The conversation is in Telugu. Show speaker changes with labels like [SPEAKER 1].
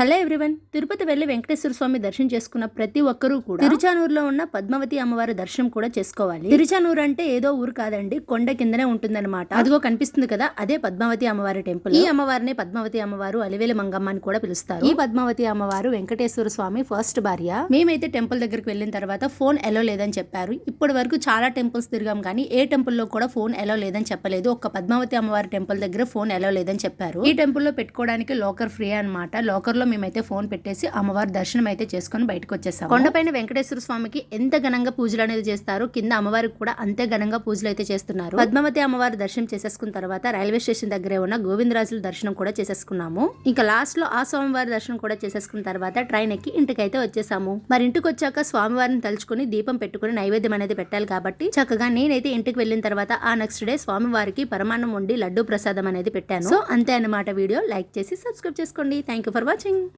[SPEAKER 1] Hello everyone. తిరుపతి వెళ్ళి వెంకటేశ్వర స్వామి దర్శనం చేసుకున్న ప్రతి ఒక్కరూ కూడా తిరుచానూరులో ఉన్న పద్మావతి అమ్మవారి దర్శనం కూడా చేసుకోవాలి. తిరుచానూరు అంటే ఏదో ఊరు కాదండి కొండ కిందనే ఉంటుందన్నమాట. అదిగో కనిపిస్తుంది కదా అదే పద్మావతి అమ్మవారి టెంపుల్. ఈ అమ్మవారిని పద్మావతి అమ్మవారు అలివేలి మంగమ్మ అని కూడా పిలుస్తారు. ఈ పద్మావతి అమ్మవారు వెంకటేశ్వర స్వామి ఫస్ట్ భార్య. మేమైతే టెంపుల్ దగ్గరికి వెళ్ళిన తర్వాత ఫోన్ ఎలో లేదని చెప్పారు. ఇప్పటి వరకు చాలా టెంపుల్స్ తిరిగాం కానీ ఏ టెంపుల్లో కూడా ఫోన్ ఎలో లేదని చెప్పలేదు. ఒక్క పద్మావతి అమ్మవారి టెంపుల్ దగ్గర ఫోన్ ఎలో లేదని చెప్పారు. ఈ టెంపుల్లో పెట్టుకోవడానికి లోకర్ ఫ్రీ అన్నమాట. లోకర్లో మేమైతే ఫోన్ పెట్టేసి అమ్మవారి దర్శనం అయితే చేసుకొని బయటకు వచ్చేసాం కొండపైన వెంకటేశ్వర స్వామికి ఎంత ఘనంగా పూజలు అనేది చేస్తారు కింద అమ్మవారికి కూడా అంతే ఘనంగా పూజలు అయితే చేస్తున్నారు. పద్మావతి అమ్మవారి దర్శనం చేసేసుకున్న తర్వాత రైల్వే స్టేషన్ దగ్గరే ఉన్న గోవిందరాజుల దర్శనం కూడా చేసేసుకున్నాము. ఇంకా లాస్ట్లో ఆ స్వామివారి దర్శనం కూడా చేసేసుకున్న తర్వాత ట్రైన్ ఎక్కి ఇంటికైతే వచ్చేసాము. మరి ఇంటికి వచ్చాక స్వామివారిని తలుచుకుని దీపం పెట్టుకుని నైవేద్యం అనేది పెట్టాలి కాబట్టి చక్కగా నేనైతే ఇంటికి వెళ్ళిన తర్వాత ఆ నెక్స్ట్ డే స్వామివారికి పరమాన్నం వండి లడ్డు ప్రసాదం అనేది పెట్టాను. సో అంతే అన్నమాట వీడియో. లైక్ చేసి సబ్స్క్రైబ్ చేసుకోండి. Thank you for watching